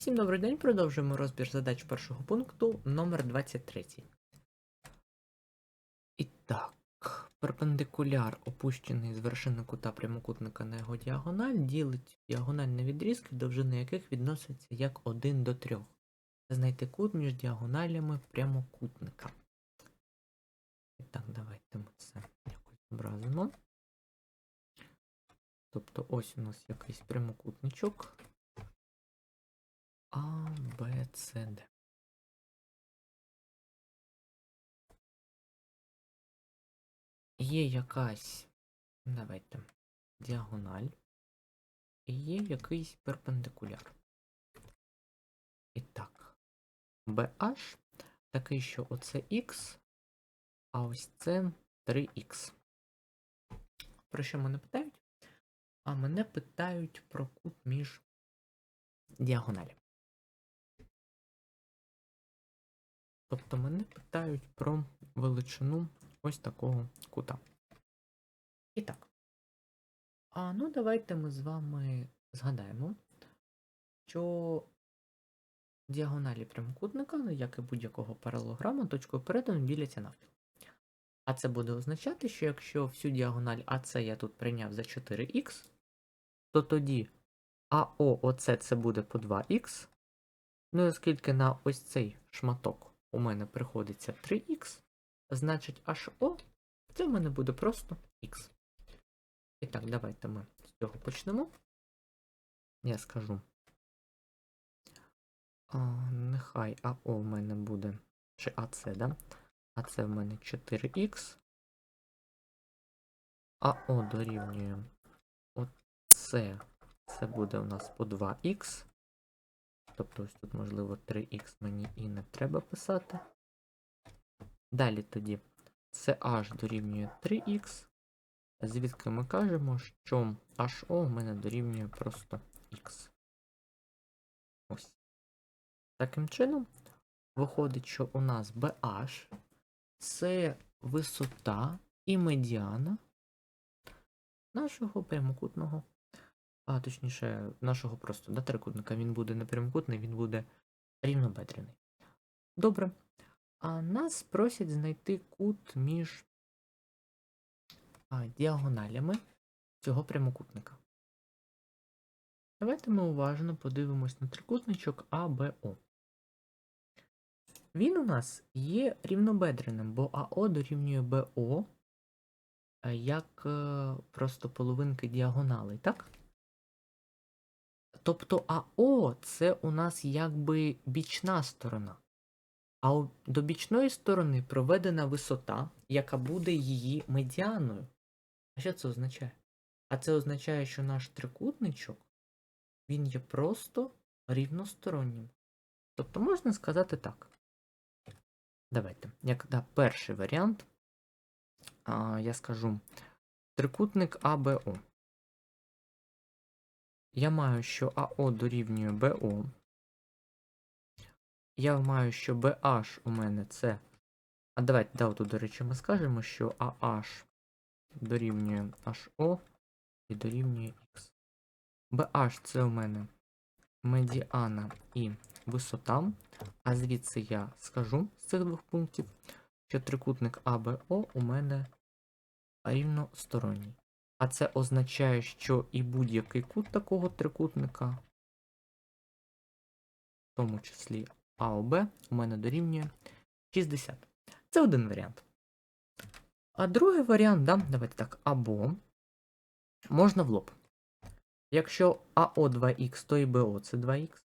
Всім добрий день, продовжуємо розбір задач першого пункту номер 23. І так, перпендикуляр, опущений з вершини кута прямокутника на його діагональ, ділить діагональні відрізки, довжини яких відносяться як 1 до 3. Знайти кут між діагоналями прямокутника. І так, давайте ми це якось зобразимо. Тобто ось у нас якийсь прямокутничок. А, Б, С, Д. Є якась, давайте, діагональ. І є якийсь перпендикуляр. І так, BH такий, що оце Х, а ось це 3х. Про що мене питають? А мене питають про кут між діагоналями. Тобто мене питають про величину ось такого кута. І так. А ну давайте ми з вами згадаємо, що діагоналі прямокутника, ну як і будь-якого паралограму, точкою перетину діляться навпіл. А це буде означати, що якщо всю діагональ АС я тут прийняв за 4х, то тоді АО оце це буде по 2х. Ну і оскільки на ось цей шматок у мене приходиться 3х, значить HO це в мене буде просто х. І так, давайте ми з цього почнемо. Я скажу. А, нехай АО в мене буде. Чи АЦ, да? АЦ в мене 4х. АО дорівнює оце. Це буде у нас по 2х. Тобто ось тут, можливо, 3х мені і не треба писати. Далі тоді CH дорівнює 3х. Звідки ми кажемо, що HO в мене дорівнює просто х. Ось. Таким чином, виходить, що у нас BH це висота і медіана нашого прямокутного а точніше, нашого просто да, трикутника. Він буде не прямокутний, він буде рівнобедрений. Добре. А нас просять знайти кут між діагоналями цього прямокутника. Давайте ми уважно подивимось на трикутничок АБО. Він у нас є рівнобедреним, бо АО дорівнює БО як е, просто половинки діагоналей, так? Тобто АО це у нас якби бічна сторона. А до бічної сторони проведена висота, яка буде її медіаною. А що це означає? А це означає, що наш трикутничок він є просто рівностороннім. Тобто можна сказати так. Давайте. Як да, перший варіант, а, я скажу трикутник АБО. Я маю, що АО дорівнює БО. Я маю, що BH у мене це. А давайте, да, тут, до речі, ми скажемо, що AH дорівнює HO і дорівнює X. BH це у мене медіана і висота. А звідси я скажу з цих двох пунктів, що трикутник АБО у мене рівносторонній. А це означає, що і будь-який кут такого трикутника, в тому числі АОБ, у мене дорівнює 60. Це один варіант. А другий варіант, да, давайте так, або можна в лоб. Якщо АО 2х, то і БО це 2х.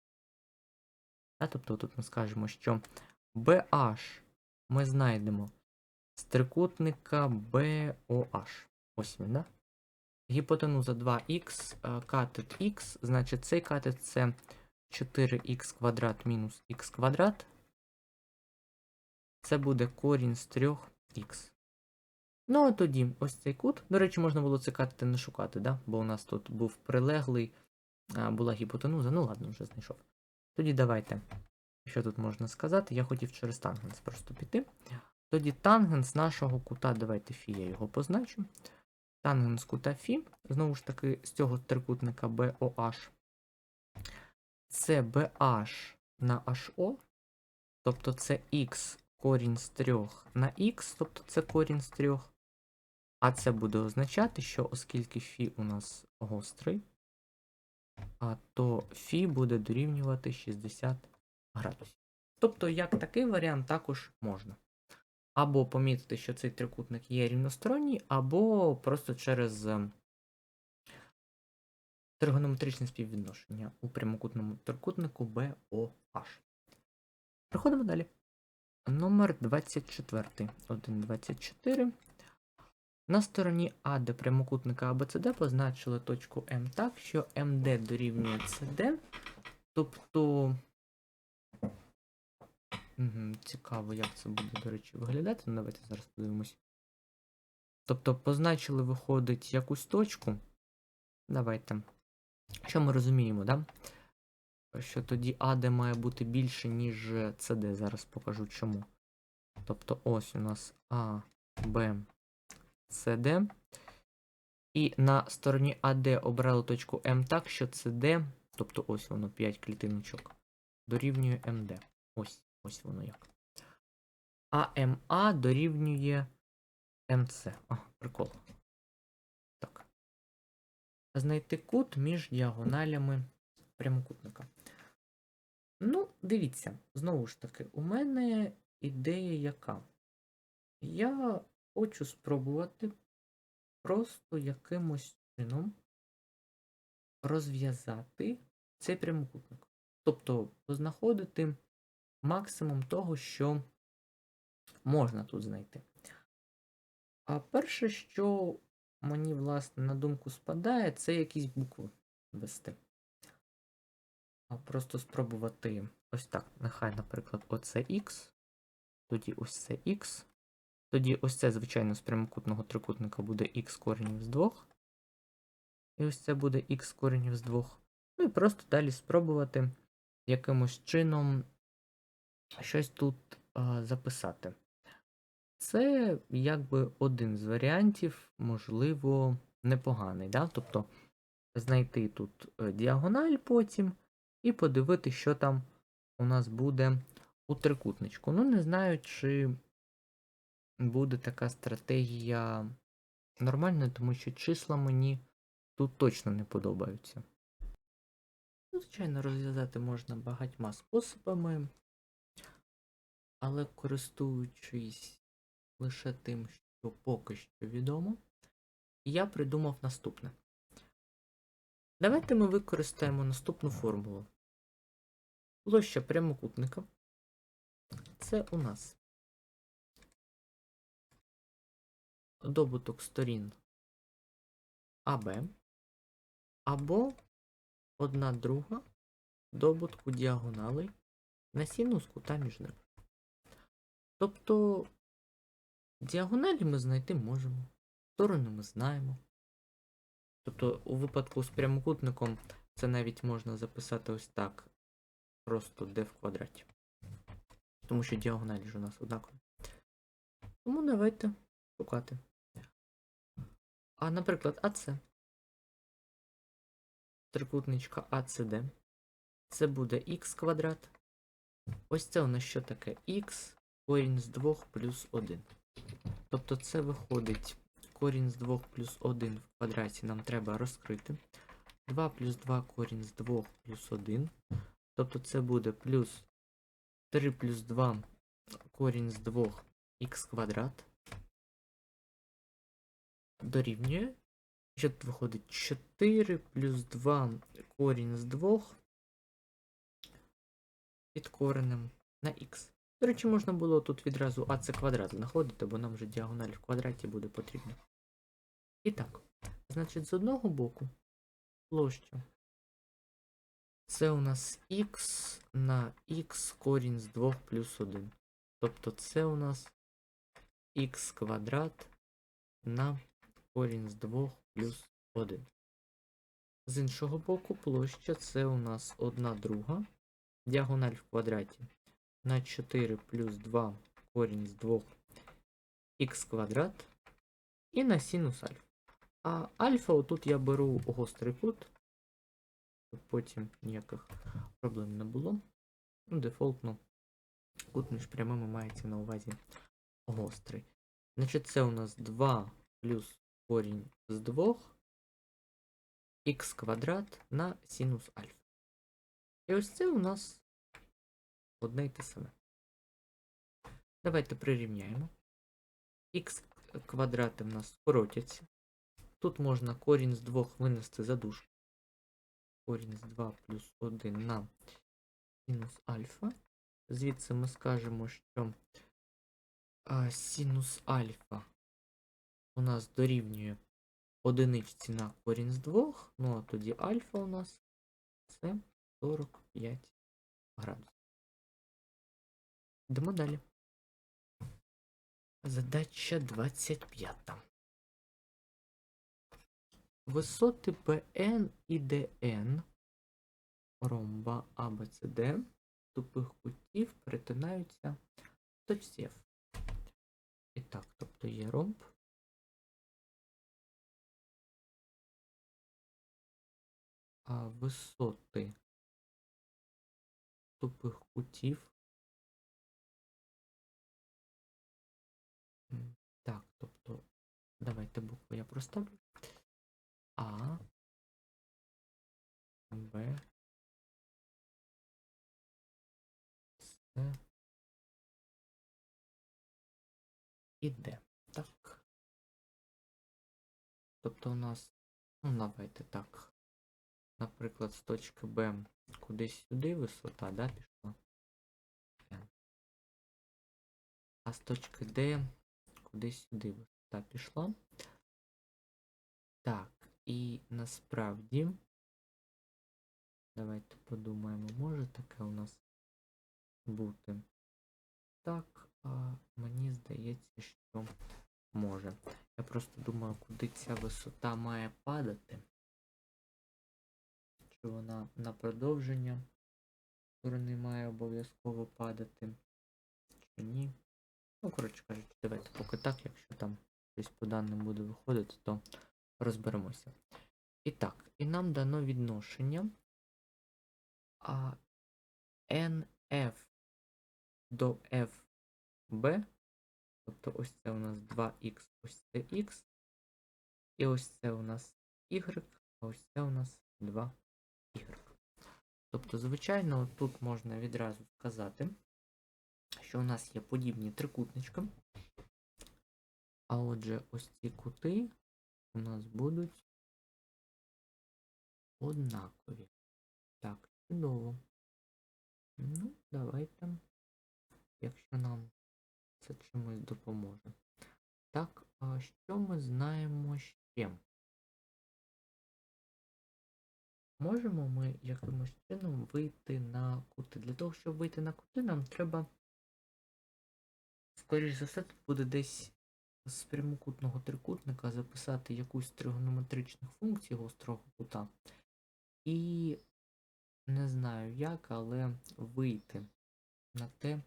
А, тобто тут ми скажемо, що BH ми знайдемо з трикутника BOH. Ось він, да? Гіпотенуза 2х, е, катет х, значить цей катет це 4х квадрат мінус х квадрат. Це буде корінь з 3х. Ну, а тоді ось цей кут. До речі, можна було цей катет не шукати, да? бо у нас тут був прилеглий, була гіпотенуза. Ну ладно, вже знайшов. Тоді давайте. Що тут можна сказати? Я хотів через тангенс просто піти. Тоді тангенс нашого кута, давайте фі, я його позначу. Тангенс кута Фі, знову ж таки, з цього трикутника BOH це BH на HO, тобто це X корінь з 3 на X, тобто це корінь з 3. А це буде означати, що оскільки Фі у нас гострий, а то Фі буде дорівнювати 60 градусів. Тобто, як такий варіант також можна. Або помітити, що цей трикутник є рівносторонній, або просто через ем, тригонометричне співвідношення у прямокутному трикутнику BOH. Проходимо далі. Номер 24. 1,24. На стороні А, де прямокутника ABCD позначили точку М так, що МД дорівнює CD. Тобто. Угу, цікаво, як це буде, до речі, виглядати. Ну, давайте зараз подивимось. Тобто, позначили, виходить, якусь точку. Давайте. Що ми розуміємо, да? Що тоді АД має бути більше, ніж CD. Зараз покажу чому. Тобто ось у нас А, Б, CD. І на стороні АД обрали точку М так, що CD, тобто ось воно 5 клітиночок, дорівнює МД. Ось, ось воно як. А МА дорівнює МЦ. А, прикол. Так. Знайти кут між діагоналями прямокутника. Ну, дивіться, знову ж таки, у мене ідея яка? Я хочу спробувати просто якимось чином розв'язати цей прямокутник. Тобто знаходити максимум того, що можна тут знайти. А перше, що мені, власне, на думку спадає, це якісь букви ввести. А Просто спробувати ось так. Нехай, наприклад, оце X, тоді ось це X. Тоді ось це, звичайно, з прямокутного трикутника буде х коренів з 2. І ось це буде х коренів з 2. Ну і просто далі спробувати якимось чином щось тут а, записати. Це якби один з варіантів, можливо, непоганий. Да? Тобто знайти тут е, діагональ потім і подивитися, що там у нас буде у трикутничку. Ну, не знаю, чи буде така стратегія нормальна, тому що числа мені тут точно не подобаються. Ну, Звичайно, розв'язати можна багатьма способами, але користуючись лише тим, що поки що відомо, я придумав наступне. Давайте ми використаємо наступну формулу. Площа прямокутника це у нас добуток сторін АБ або одна друга добутку діагоналей на синус кута між ними. Тобто діагоналі ми знайти можемо, сторони ми знаємо. Тобто, у випадку з прямокутником це навіть можна записати ось так. Просто d в квадраті. Тому що діагоналі ж у нас однакові. Тому давайте шукати. А, наприклад, АЦ. Трикутничка ACD. Це буде х квадрат. Ось це у нас що таке? х корінь з 2 плюс 1. Тобто це виходить корінь з 2 плюс 1 в квадраті нам треба розкрити. 2 плюс 2 корінь з 2 плюс 1. Тобто це буде плюс 3 плюс 2 корінь з 2 х квадрат. Дорівнює. Що тут виходить? 4 плюс 2 корінь з 2 під коренем на х. До речі, можна було тут відразу АЦ квадрат знаходити, бо нам вже діагональ в квадраті буде потрібно. І так, значить, з одного боку площа. Це у нас х на х корінь з 2 плюс 1. Тобто це у нас х квадрат на корінь з 2 плюс 1. З іншого боку, площа це у нас 1 друга. Діагональ в квадраті на 4 плюс 2 корінь з 2 х квадрат. І на синус альфа. А альфа отут я беру гострий кут. щоб потім ніяких проблем не було. Ну, дефолтно кут між прямими мається на увазі гострий. Значить, це у нас 2 плюс корінь з 2 х квадрат на синус альфа. І ось це у нас одне й те саме. Давайте прирівняємо. Х квадрати в нас скоротяться. Тут можна корінь з 2 винести за дужку. Корінь з 2 плюс 1 на синус альфа. Звідси ми скажемо, що а, синус альфа у нас дорівнює одиничці на корінь з 2. Ну а тоді альфа у нас це 45 градусів. Йдемо далі. Задача 25. Висоти PN і DN ромба ABCD тупих кутів перетинаються в точці F. І так, тобто є ромб. А висоти тупих кутів. М, Так, тобто, давайте букву я проставлю. А, Б, С і Д. Так. Тобто у нас, ну давайте так. Наприклад, з точки Б кудись сюди висота, да, пішла. N. А з точки Д кудись сюди висота пішла. Так, і насправді. Давайте подумаємо, може таке у нас бути. Так, а мені здається, що може. Я просто думаю, куди ця висота має падати. Чи вона на продовження сторони має обов'язково падати, чи ні. Ну, коротше кажучи, давайте поки так, якщо там щось по даним буде виходити, то розберемося. І так, і нам дано відношення а NF до FB, тобто ось це у нас 2х, ось це х, і ось це у нас y, а ось це у нас 2y. Тобто, звичайно, тут можна відразу сказати, що у нас є подібні трикутнички. А отже, ось ці кути у нас будуть однакові. Так, чудово. Ну, давайте, якщо нам це чимось допоможе. Так, а що ми знаємо ще? Можемо ми якимось чином вийти на кути. Для того, щоб вийти на кути, нам треба, скоріш за все, тут буде десь з прямокутного трикутника записати якусь з тригонометричних функцій гострого кута. І не знаю як, але вийти на те,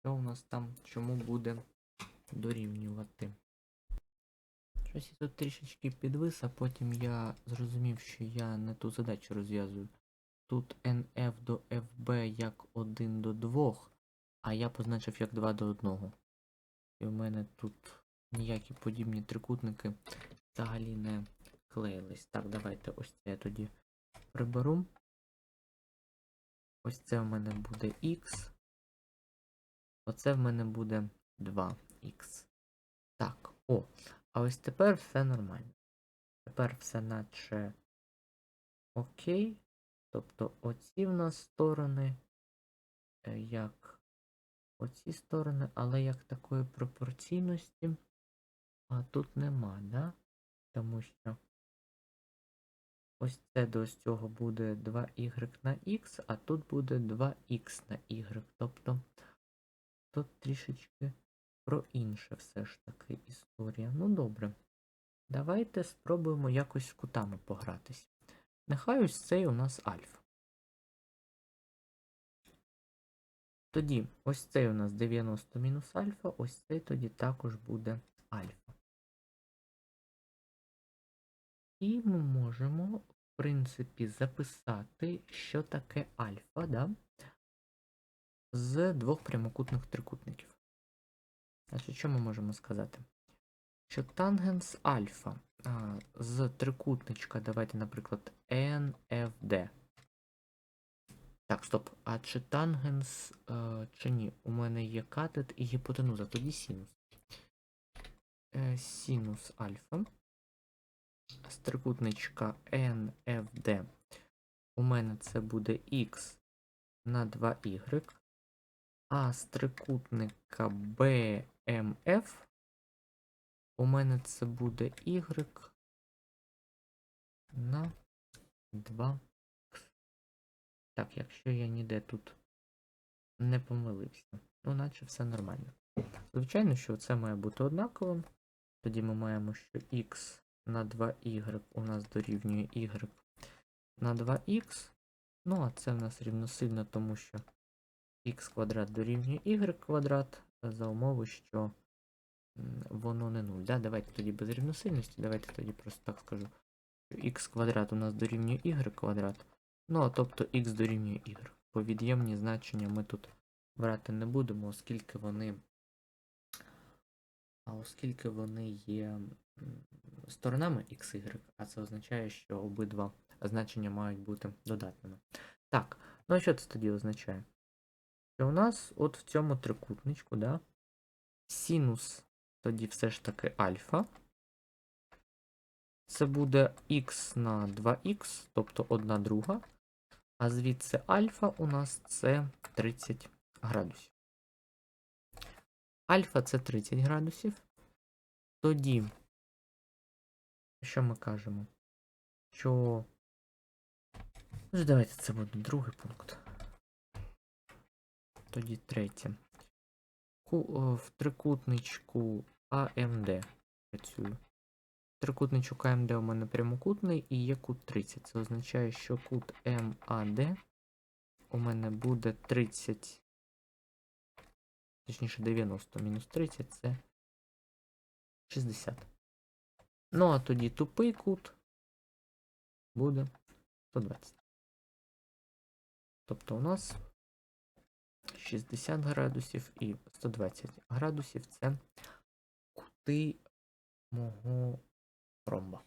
що у нас там чому буде дорівнювати. Щось я тут трішечки підвис, а потім я зрозумів, що я не ту задачу розв'язую. Тут NF до FB як 1 до 2, а я позначив як 2 до 1. І в мене тут ніякі подібні трикутники взагалі не клеїлись. Так, давайте ось це я тоді приберу. Ось це в мене буде X. Оце в мене буде 2х. Так, о. А ось тепер все нормально. Тепер все наче окей. Тобто оці в нас сторони, е, як оці сторони, але як такої пропорційності а тут нема, да? Тому що ось це до ось цього буде 2y на x, а тут буде 2x на y. Тобто тут трішечки про інше все ж таки історія. Ну добре. Давайте спробуємо якось з кутами погратись. Нехай ось цей у нас альфа. Тоді ось цей у нас 90 мінус альфа, ось цей тоді також буде альфа. І ми можемо в принципі, записати, що таке альфа, да? з двох прямокутних трикутників. Значить, що ми можемо сказати? Що тангенс альфа а, з трикутничка, давайте, наприклад, NFD. Так, стоп. А чи тангенс, е, чи ні? У мене є катет і гіпотенуза, тоді синус. Е, синус альфа з трикутничка NFD. У мене це буде x на 2y. А з трикутника BMF у мене це буде y на 2 Так, якщо я ніде тут не помилився, ну наче все нормально. Звичайно, що це має бути однаковим. Тоді ми маємо, що x на 2y у нас дорівнює y на 2х. Ну, а це в нас рівносильно, тому що х квадрат дорівнює y квадрат за умови, що воно не 0. Да? Давайте тоді без рівносильності, давайте тоді просто так скажу. що х квадрат у нас дорівнює y квадрат. Ну, а тобто х дорівнює y. По від'ємні значення ми тут брати не будемо, оскільки вони. А оскільки вони є сторонами x, y, а це означає, що обидва значення мають бути додатними. Так, ну а що це тоді означає? Що у нас от в цьому трикутничку, да, синус тоді все ж таки альфа. Це буде х на 2х, тобто 1 друга. А звідси альфа у нас це 30 градусів. Альфа це 30 градусів. Тоді, що ми кажемо? Що. Ну, давайте це буде другий пункт. Тоді третє. В трикутничку АМД працюю. Трикутничок АМД у мене прямокутний і є кут 30. Це означає, що кут МАД у мене буде 30. Точніше 90 мінус 30 це 60. Ну, а тоді тупий кут буде 120. Тобто у нас 60 градусів і 120 градусів це кути мого ромба.